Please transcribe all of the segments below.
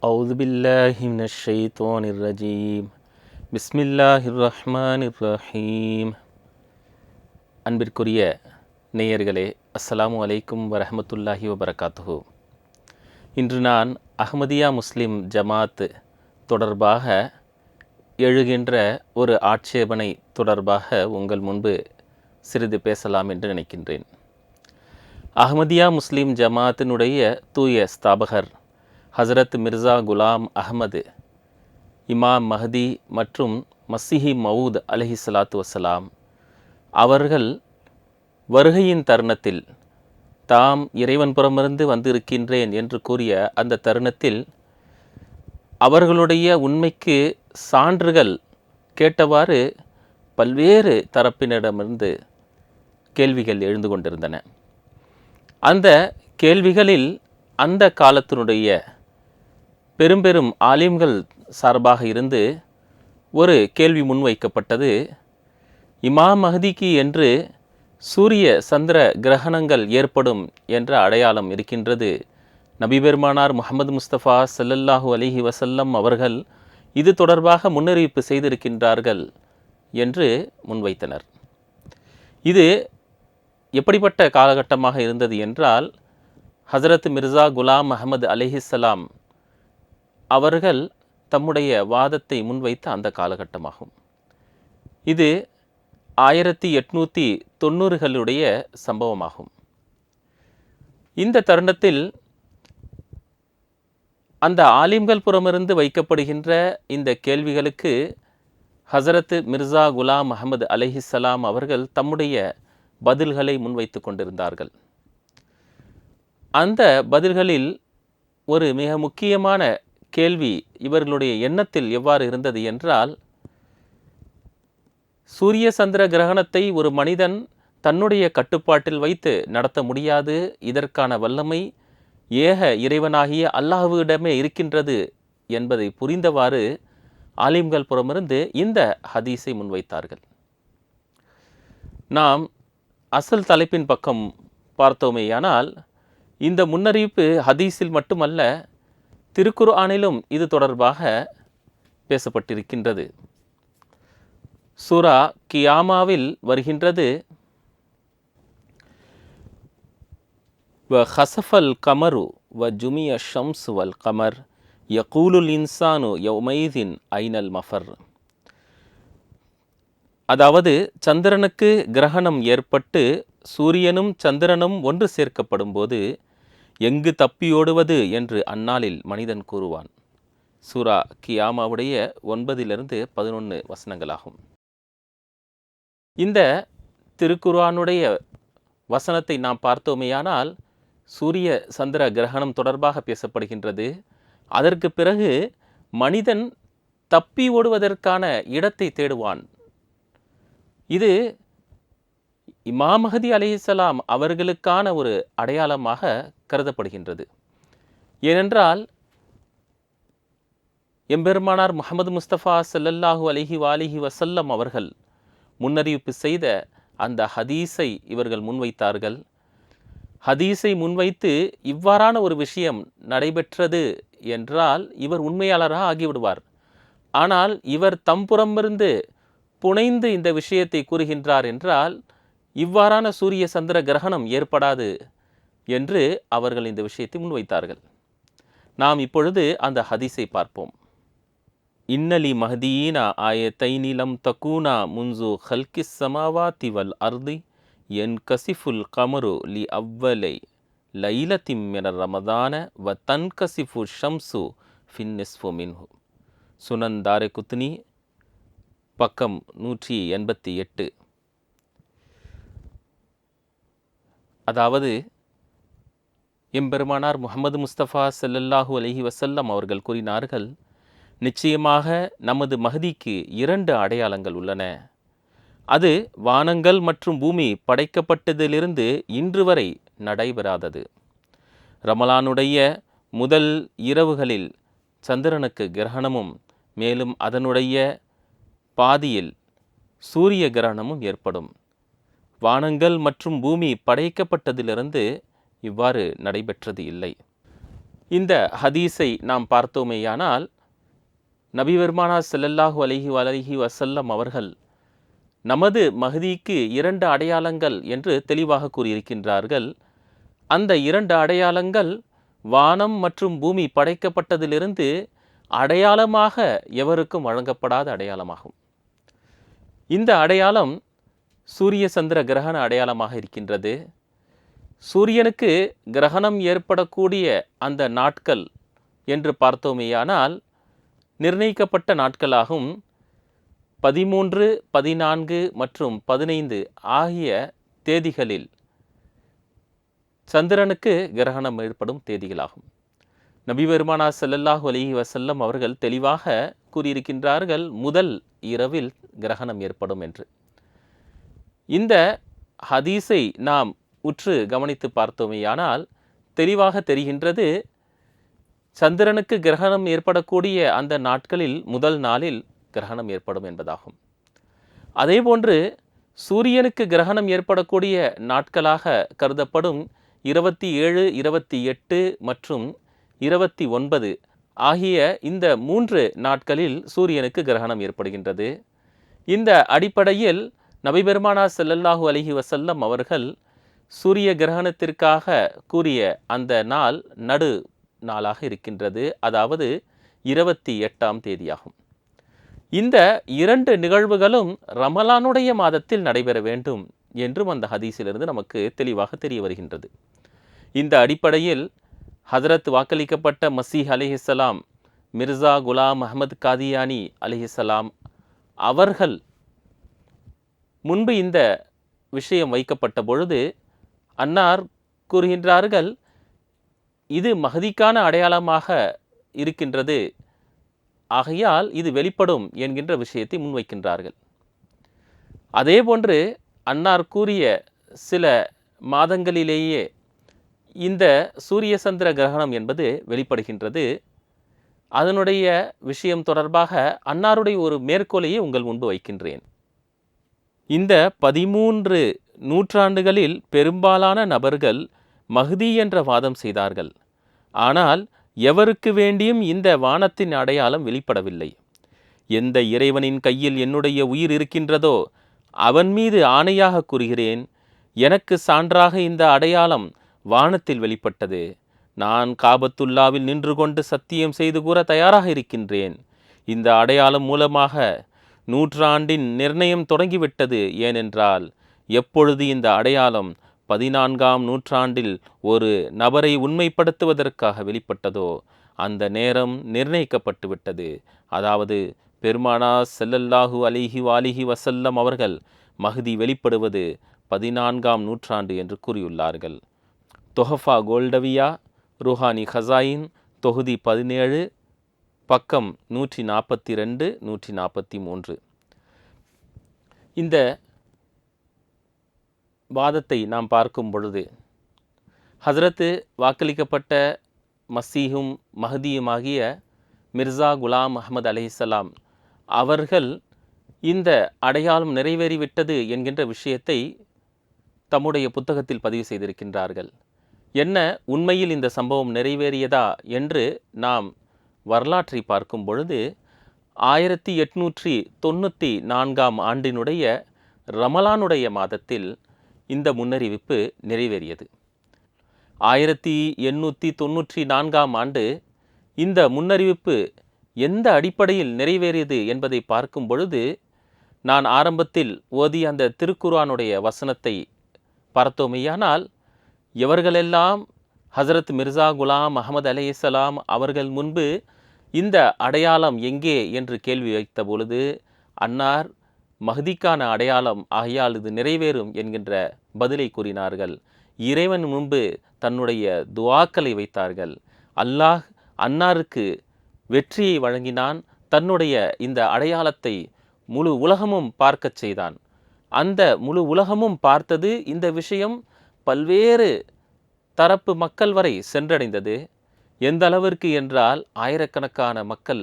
أعوذ بالله من الشيطان الرجيم بسم الله الرحمن الرحيم அன்பிற்குரிய நேயர்களே அஸ்ஸலாமு அலைக்கும் வரஹமத்துல்லாஹி வபரகாத்துஹு இன்று நான் அஹ்மதியா முஸ்லிம் ஜமாத் தொடர்பாக எழுகின்ற ஒரு ஆட்சேபனை தொடர்பாக உங்கள் முன்பு சிறிது பேசலாம் என்று நினைக்கின்றேன் அஹ்மதியா முஸ்லிம் ஜமாத்தினுடைய தூய ஸ்தாபகர் ஹசரத் மிர்சா குலாம் அஹ்மது இமாம் மஹதி மற்றும் மசிஹி மவுத் அலஹி சலாத்து வசலாம் அவர்கள் வருகையின் தருணத்தில் தாம் இறைவன் புறமிருந்து வந்திருக்கின்றேன் என்று கூறிய அந்த தருணத்தில் அவர்களுடைய உண்மைக்கு சான்றுகள் கேட்டவாறு பல்வேறு தரப்பினரிடமிருந்து கேள்விகள் எழுந்து கொண்டிருந்தன. அந்த கேள்விகளில் அந்த காலத்தினுடைய பெரும்பெரும் ஆலிம்கள் சார்பாக இருந்து ஒரு கேள்வி முன்வைக்கப்பட்டது. இமாம் மஹதிக்கு என்று சூரிய சந்திர கிரகணங்கள் ஏற்படும் என்ற அடையாளம் இருக்கின்றது. நபிபெருமானார் முகமது முஸ்தபா சல்லல்லாஹு அலிஹி வசல்லம் அவர்கள் இது தொடர்பாக முன்னறிவிப்பு செய்திருக்கின்றார்கள் என்று முன்வைத்தனர். இது எப்படிப்பட்ட காலகட்டமாக இருந்தது என்றால் ஹசரத் மிர்சா குலாம் அகமது அலிஹிஸ்லாம் அவர்கள் தம்முடைய வாதத்தை முன்வைத்த அந்த காலகட்டமாகும். இது ஆயிரத்தி எட்நூற்றி தொண்ணூறுகளுடைய சம்பவமாகும். இந்த தருணத்தில் அந்த ஆலிம்கள் புறமிருந்து வைக்கப்படுகின்ற இந்த கேள்விகளுக்கு ஹசரத் மிர்சா குலாம் அகமது அலிஹிஸ்லாம் அவர்கள் தம்முடைய பதில்களை முன்வைத்து கொண்டிருந்தார்கள். அந்த பதில்களில் ஒரு மிக முக்கியமான கேள்வி இவர்களுடைய எண்ணத்தில் எவ்வாறு இருந்தது என்றால் சூரிய சந்திர கிரகணத்தை ஒரு மனிதன் தன்னுடைய கட்டுப்பாட்டில் வைத்து நடத்த முடியாது இதற்கான வல்லமை ஏக இறைவனாகிய அல்லாஹுவிடமே இருக்கின்றது என்பதை புரிந்தவாறு ஆலிம்கள் புறமிருந்து இந்த ஹதீஸை முன்வைத்தார்கள். நாம் அசல் தலைப்பின் பக்கம் பார்த்தோமேயானால் இந்த முன்னறிவிப்பு ஹதீஸில் மட்டுமல்ல திருக்குர்ஆனிலும் இது தொடர்பாக பேசப்பட்டிருக்கின்றது. சூரா கியாமாவில் வருகின்றது. வ ஹசஃபல் கமரு வ ஜுமிய ஷம்ஸ் வல் கமர் யகூலுல் இன்சானு யௌமைதின் ஐனல் மஃபர். அதாவது சந்திரனுக்கு கிரகணம் ஏற்பட்டு சூரியனும் சந்திரனும் ஒன்று சேர்க்கப்படும் போது எங்கு தப்பியோடுவது என்று அந்நாளில் மனிதன் கூறுவான். சூரா கியாமாவுடைய ஒன்பதிலிருந்து பதினொன்று வசனங்களாகும். இந்த திருக்குர்ஆனுடைய வசனத்தை நாம் பார்த்தோமேயானால் சூரிய சந்திர கிரகணம் தொடர்பாக பேசப்படுகின்றது. அதற்கு பிறகு மனிதன் தப்பி ஓடுவதற்கான இடத்தை தேடுவான். இது இமாமஹதி மஹதி அலிசலாம் அவர்களுக்கான ஒரு அடையாளமாக கருதப்படுகின்றது. ஏனென்றால் எம்பெருமானார் முகமது முஸ்தபா செல்லல்லாஹு அலிஹி வாலிஹி வசல்லம் அவர்கள் முன்னறிவிப்பு செய்த அந்த ஹதீஸை இவர்கள் முன்வைத்தார்கள். ஹதீஸை முன்வைத்து இவ்வாறான ஒரு விஷயம் நடைபெற்றது என்றால் இவர் உண்மையாளராக ஆகிவிடுவார். ஆனால் இவர் தம்புறமிருந்து புனைந்து இந்த விஷயத்தை கூறுகின்றார் என்றால் இவ்வாறான சூரிய சந்திர கிரகணம் ஏற்படாது. என்று அவர்கள் இந்த விஷயத்தை முன்வைத்தார்கள். நாம் இப்பொழுது அந்த ஹதீஸை பார்ப்போம். இன்னலி மஹதீனா ஆய தைனிலம் தகூனா முன்சு ஹல்கிஸ் சமாவாத்தி வல் அர்தி என் கசிஃபுல் கமரு லி அவ்வலை லைலத்திம் என ரமதான வ தன் கசிஃபு ஷம்சு ஃபின்னிஸ்ஃபு மின்ஹு. சுனன் தாரே குத்னி பக்கம் நூற்றி எண்பத்தி எட்டு. அதாவது எம்பெருமானார் முகமது முஸ்தபா செல்லல்லாஹு அலஹி வசல்லம் அவர்கள் கூறினார்கள் நிச்சயமாக நமது மகதிக்கு இரண்டு அடையாளங்கள் உள்ளன. அது வானங்கள் மற்றும் பூமி படைக்கப்பட்டதிலிருந்து இன்று வரை நடைபெறாதது. ரமலானுடைய முதல் இரவுகளில் சந்திரனுக்கு கிரகணமும் மேலும் அதனுடைய பாதியில் சூரிய கிரகணமும் ஏற்படும். வானங்கள் மற்றும் பூமி படைக்கப்பட்டதிலிருந்து இவ்வாறு நடைபெற்றது இல்லை. இந்த ஹதீஸை நாம் பார்த்தோமேயானால் நபிபெருமானா செல்லல்லாஹு அலஹி அலைஹி வசல்லம் அவர்கள் நமது மகதிக்கு இரண்டு அடையாளங்கள் என்று தெளிவாக கூறியிருக்கின்றார்கள். அந்த இரண்டு அடையாளங்கள் வானம் மற்றும் பூமி படைக்கப்பட்டதிலிருந்து அடையாளமாக எவருக்கும் வழங்கப்படாத அடையாளமாகும். இந்த அடையாளம் சூரிய சந்திர கிரகண அடையாளமாக இருக்கின்றது. சூரியனுக்கு கிரகணம் ஏற்படக்கூடிய அந்த நாட்கள் என்று பார்த்தோமேயானால் நிர்ணயிக்கப்பட்ட நாட்களாகும் பதிமூன்று பதினான்கு மற்றும் பதினைந்து ஆகிய தேதிகளில் சந்திரனுக்கு கிரகணம் ஏற்படும் தேதிகளாகும். நபி பெருமானா ஸல்லல்லாஹு அலைஹி வஸல்லம் அவர்கள் தெளிவாக கூறியிருக்கின்றார்கள் முதல் இரவில் கிரகணம் ஏற்படும் என்று. இந்த ஹதீஸை நாம் உற்று கவனித்து பார்த்தோமேயானால் தெளிவாக தெரிகின்றது சந்திரனுக்கு கிரகணம் ஏற்படக்கூடிய அந்த நாட்களில் முதல் நாளில் கிரகணம் ஏற்படும் என்பதாகும். அதேபோன்று சூரியனுக்கு கிரகணம் ஏற்படக்கூடிய நாட்களாக கருதப்படும் இருபத்தி ஏழு இருபத்தி எட்டு மற்றும் இருபத்தி ஒன்பது ஆகிய இந்த மூன்று நாட்களில் சூரியனுக்கு கிரகணம் ஏற்படுகின்றது. இந்த அடிப்படையில் நபிபெருமானா செல்லல்லாஹு ஸல்லல்லாஹு வசல்லம் அவர்கள் சூரிய கிரகணத்திற்காக கூறிய அந்த நாள் நடு நாளாக இருக்கின்றது. அதாவது இருபத்தி எட்டாம் தேதியாகும். இந்த இரண்டு நிகழ்வுகளும் ரமலானுடைய மாதத்தில் நடைபெற வேண்டும் என்றும் அந்த ஹதீஸிலிருந்து நமக்கு தெளிவாக தெரிய வருகின்றது. இந்த அடிப்படையில் ஹதரத் வாக்களிக்கப்பட்ட மசீஹ் அலிஹிஸ்ஸலாம் மிர்சா குலாம் அஹமது காதியானி அலிஹிஸ்ஸலாம் அவர்கள் முன்பு இந்த விஷயம் வைக்கப்பட்ட பொழுது அன்னார் கூறுகின்றார்கள் இது மகதிக்கான அடையாளமாக இருக்கின்றது. ஆகையால் இது வெளிப்படும் என்கின்ற விஷயத்தை முன்வைக்கின்றார்கள். அதேபோன்று அன்னார் கூறிய சில மாதங்களிலேயே இந்த சூரிய சந்திர கிரகணம் என்பது வெளிப்படுகின்றது. அதனுடைய விஷயம் தொடர்பாக அன்னாருடைய ஒரு மேற்கோளையே உங்கள் முன்பு வைக்கின்றேன். இந்த பதிமூன்று நூற்றாண்டுகளில் பெரும்பாலான நபர்கள் மஹ்தி என்ற வாதம் செய்தார்கள். ஆனால் எவருக்கு வேண்டியும் இந்த வானத்தின் அடையாளம் வெளிப்படவில்லை. எந்த இறைவனின் கையில் என்னுடைய உயிர் இருக்கின்றதோ அவன் மீது ஆணையாக கூறுகிறேன் எனக்கு சான்றாக இந்த அடையாளம் வானத்தில் வெளிப்பட்டது. நான் காபத்துல்லாவில் நின்று கொண்டு சத்தியம் செய்து கூற தயாராக இருக்கின்றேன். இந்த அடையாளம் மூலமாக நூற்றாண்டின் நிர்ணயம் தொடங்கிவிட்டது ஏனென்றால் எப்பொழுது இந்த அடையாளம் பதினான்காம் நூற்றாண்டில் ஒரு நபரை உண்மைப்படுத்துவதற்காக வெளிப்பட்டதோ அந்த நேரம் நிர்ணயிக்கப்பட்டு விட்டது அதாவது பெருமானா செல்லல்லாஹு அலிஹி வாலிஹி வசல்லம் அவர்கள் மஹதி வெளிப்படுவது பதினான்காம் நூற்றாண்டு என்று கூறியுள்ளார்கள். தொஹஃபா கோல்டவியா ருஹானி ஹசாயின் தொகுதி பதினேழு பக்கம் நூற்றி நாற்பத்தி ரெண்டு நூற்றி நாற்பத்தி மூன்று. இந்த வாதத்தை நாம் பார்க்கும் பொழுது ஹசரத்து வாக்களிக்கப்பட்ட மசீஹும் மஹதியுமாகிய மிர்சா குலாம் அஹமது அலிசலாம் அவர்கள் இந்த அடையாளம் நிறைவேறிவிட்டது என்கின்ற விஷயத்தை தம்முடைய புத்தகத்தில் பதிவு செய்திருக்கின்றார்கள். என்ன உண்மையில் இந்த சம்பவம் நிறைவேறியதா என்று நாம் வரலாற்றை பார்க்கும் பொழுது ஆயிரத்தி எட்நூற்றி தொண்ணூற்றி நான்காம் ஆண்டினுடைய ரமலானுடைய மாதத்தில் இந்த முன்னறிவிப்பு நிறைவேறியது. ஆயிரத்தி எண்ணூற்றி தொண்ணூற்றி நான்காம் ஆண்டு இந்த முன்னறிவிப்பு எந்த அடிப்படையில் நிறைவேறியது என்பதை பார்க்கும் பொழுது நான் ஆரம்பத்தில் ஓதிய அந்த திருக்குரானுடைய வசனத்தை பார்த்தோமையானால் எவர்களெல்லாம் ஹசரத் மிர்சா குலாம் அகமது அலைஹிஸ்ஸலாம் அவர்கள் முன்பு இந்த அடையாளம் எங்கே என்று கேள்வி வைத்த பொழுது அன்னார் மஹதிக்கான அடையாளம் ஆகையால் இது நிறைவேறும் என்கின்ற பதிலை கூறினார்கள். இறைவன் முன்பு தன்னுடைய துவாக்களை வைத்தார்கள். அல்லாஹ் அன்னாருக்கு வெற்றியை வழங்கினான். தன்னுடைய இந்த அடையாளத்தை முழு உலகமும் பார்க்கச் செய்தான். அந்த முழு உலகமும் பார்த்தது இந்த விஷயம் பல்வேறு தரப்பு மக்கள் வரை சென்றடைந்தது. எந்த அளவிற்கு என்றால் ஆயிரக்கணக்கான மக்கள்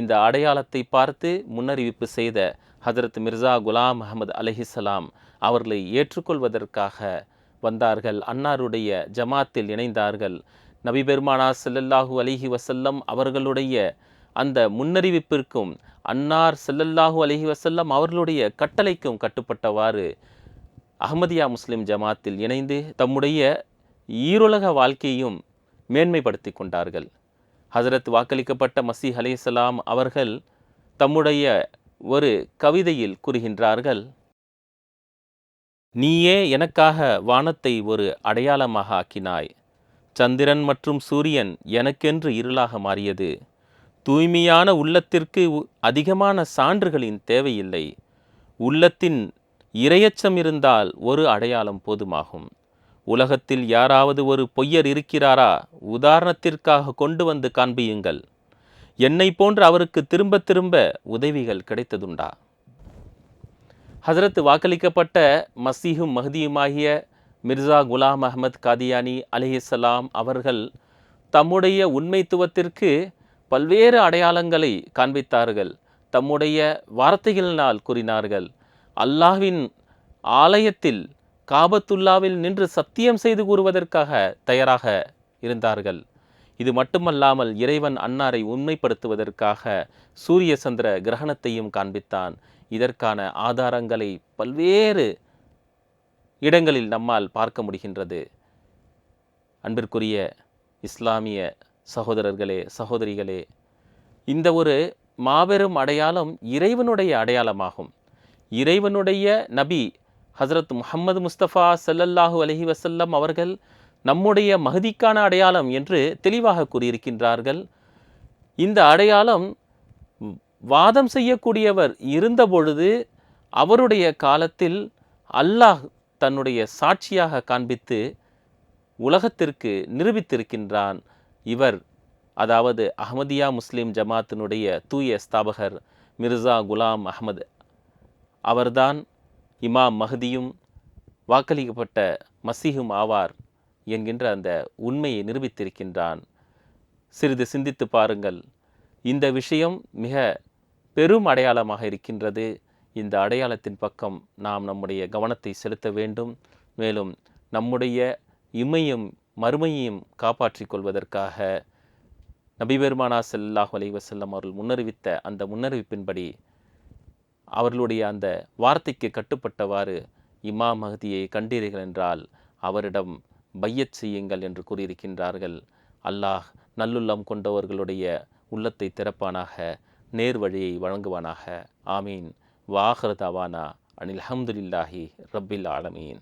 இந்த அடையாளத்தை பார்த்து முன்னறிவிப்பு செய்த ஹதரத் மிர்சா குலாம் அகமது அலஹிசலாம் அவர்களை ஏற்றுக்கொள்வதற்காக வந்தார்கள். அன்னாருடைய ஜமாத்தில் இணைந்தார்கள். நபி பெருமானா ஸல்லல்லாஹு அலைஹி அவர்களுடைய அந்த முன்னறிவிப்பிற்கும் அன்னார் செல்லல்லாஹூ அலிஹி வசல்லம் அவர்களுடைய கட்டளைக்கும் கட்டுப்பட்டவாறு அகமதியா முஸ்லிம் ஜமாத்தில் இணைந்து தம்முடைய ஈருலக வாழ்க்கையும் மேன்மைப்படுத்தி கொண்டார்கள். ஹசரத் வாக்களிக்கப்பட்ட மசீஹ் அலேசலாம் அவர்கள் தம்முடைய ஒரு கவிதையில் கூறுகின்றார்கள் நீயே எனக்காக வானத்தை ஒரு அடையாளமாக ஆக்கினாய். சந்திரன் மற்றும் சூரியன் எனக்கென்று இருளாக மாறியது. தூய்மையான உள்ளத்திற்கு உ- அதிகமான சான்றுகளின் தேவையில்லை. உள்ளத்தின் இரையச்சம் இருந்தால் ஒரு அடையாளம் போதுமாகும். உலகத்தில் யாராவது ஒரு பொய்யர் இருக்கிறாரா? உதாரணத்திற்காக கொண்டு வந்து காண்பியுங்கள். என்னை போன்று அவருக்கு திரும்ப திரும்ப உதவிகள் கிடைத்ததுண்டா. ஹஜரத் வாக்களிக்கப்பட்ட மசீஹும் மஹதியுமாகிய மிர்சா குலாம் அஹமத் காதியானி அலிஹிசலாம் அவர்கள் தம்முடைய உண்மைத்துவத்திற்கு பல்வேறு அடையாளங்களை காண்பித்தார்கள். தம்முடைய வார்த்தைகளினால் கூறினார்கள். அல்லாஹ்வின் ஆலயத்தில் காபத்துல்லாவில் நின்று சத்தியம் செய்து கூறுவதற்காக தயாராக இருந்தார்கள். இது மட்டுமல்லாமல் இறைவன் அன்னாரை உண்மைப்படுத்துவதற்காக சூரிய சந்திர கிரகணத்தையும் காண்பித்தான். இதற்கான ஆதாரங்களை பல்வேறு இடங்களில் நம்மால் பார்க்க முடிகின்றது. அன்பிற்குரிய இஸ்லாமிய சகோதரர்களே சகோதரிகளே இந்த ஒரு மாபெரும் அடையாளம் இறைவனுடைய அடையாளமாகும். இறைவனுடைய நபி ஹசரத் முஹம்மது முஸ்தபா சல்லல்லாஹு அலஹி வசல்லம் அவர்கள் நம்முடைய மகதிக்கான அடையாளம் என்று தெளிவாக கூறியிருக்கின்றார்கள். இந்த அடையாளம் வாதம் செய்யக்கூடியவர் இருந்தபொழுது அவருடைய காலத்தில் அல்லாஹ் தன்னுடைய சாட்சியாக காண்பித்து உலகத்திற்கு நிரூபித்திருக்கின்றான். இவர் அதாவது அஹமதியா முஸ்லிம் ஜமாத்தினுடைய தூய ஸ்தாபகர் மிர்சா குலாம் அஹமது அவர்தான் இமாம் மஹதியும் வாக்களிக்கப்பட்ட மசீஹும் ஆவார் என்கின்ற அந்த உண்மையை நிரூபித்திருக்கின்றான். சிறிது சிந்தித்து பாருங்கள். இந்த விஷயம் மிக பெரும் அடையாளமாக இருக்கின்றது. இந்த அடையாளத்தின் பக்கம் நாம் நம்முடைய கவனத்தை செலுத்த வேண்டும். மேலும் நம்முடைய இம்மையும் மறுமையையும் காப்பாற்றிக் கொள்வதற்காக நபி பெருமானா அலைவசல்லம் அவர்கள் முன்னறிவித்த அந்த முன்னறிவிப்பின்படி அவர்களுடைய அந்த வார்த்தைக்கு கட்டுப்பட்டவாறு இமா மகதியை கண்டீர்கள் என்றால் அவரிடம் பையத் செய்யுங்கள் என்று கூறியிருக்கின்றார்கள். அல்லாஹ் நல்லுள்ளம் கொண்டவர்களுடைய உள்ளத்தை திறப்பானாக நேர் வழியை வழங்குவானாக. ஆமீன். வாஹர் தவானா அனில் அஹமதுல்லாஹி ரப்பில் ஆலமீன்.